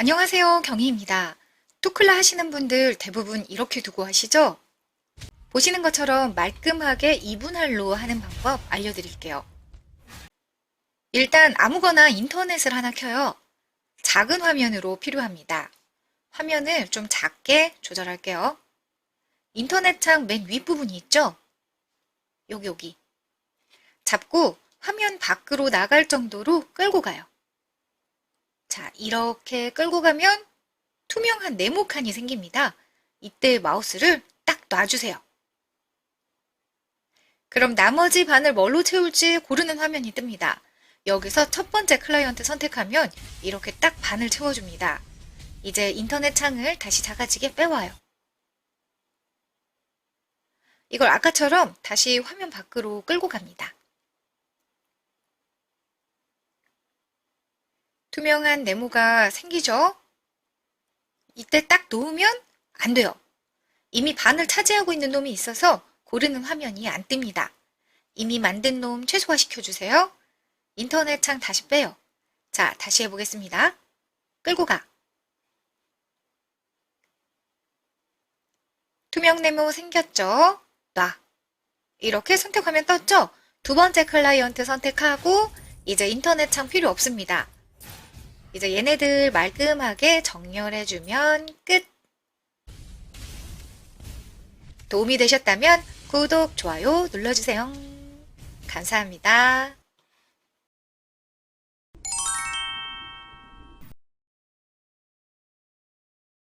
안녕하세요. 경희입니다. 투클라 하시는 분들 대부분 이렇게 두고 하시죠? 보시는 것처럼 말끔하게 이분할로 하는 방법 알려드릴게요. 일단 아무거나 인터넷을 하나 켜요. 작은 화면으로 필요합니다. 화면을 좀 작게 조절할게요. 인터넷 창 맨 윗부분이 있죠? 여기 여기. 잡고 화면 밖으로 나갈 정도로 끌고 가요. 자, 이렇게 끌고 가면 투명한 네모 칸이 생깁니다. 이때 마우스를 딱 놔주세요. 그럼 나머지 반을 뭘로 채울지 고르는 화면이 뜹니다. 여기서 첫 번째 클라이언트 선택하면 이렇게 딱 반을 채워줍니다. 이제 인터넷 창을 다시 작아지게 빼와요. 이걸 아까처럼 다시 화면 밖으로 끌고 갑니다. 투명한 네모가 생기죠? 이때 딱 놓으면 안 돼요. 이미 반을 차지하고 있는 놈이 있어서 고르는 화면이 안 뜹니다. 이미 만든 놈 최소화시켜 주세요. 인터넷 창 다시 빼요. 자, 다시 해보겠습니다. 끌고 가. 투명 네모 생겼죠? 놔. 이렇게 선택하면 떴죠? 두 번째 클라이언트 선택하고 이제 인터넷 창 필요 없습니다. 이제 얘네들 말끔하게 정렬해주면 끝! 도움이 되셨다면 구독, 좋아요 눌러주세요. 감사합니다.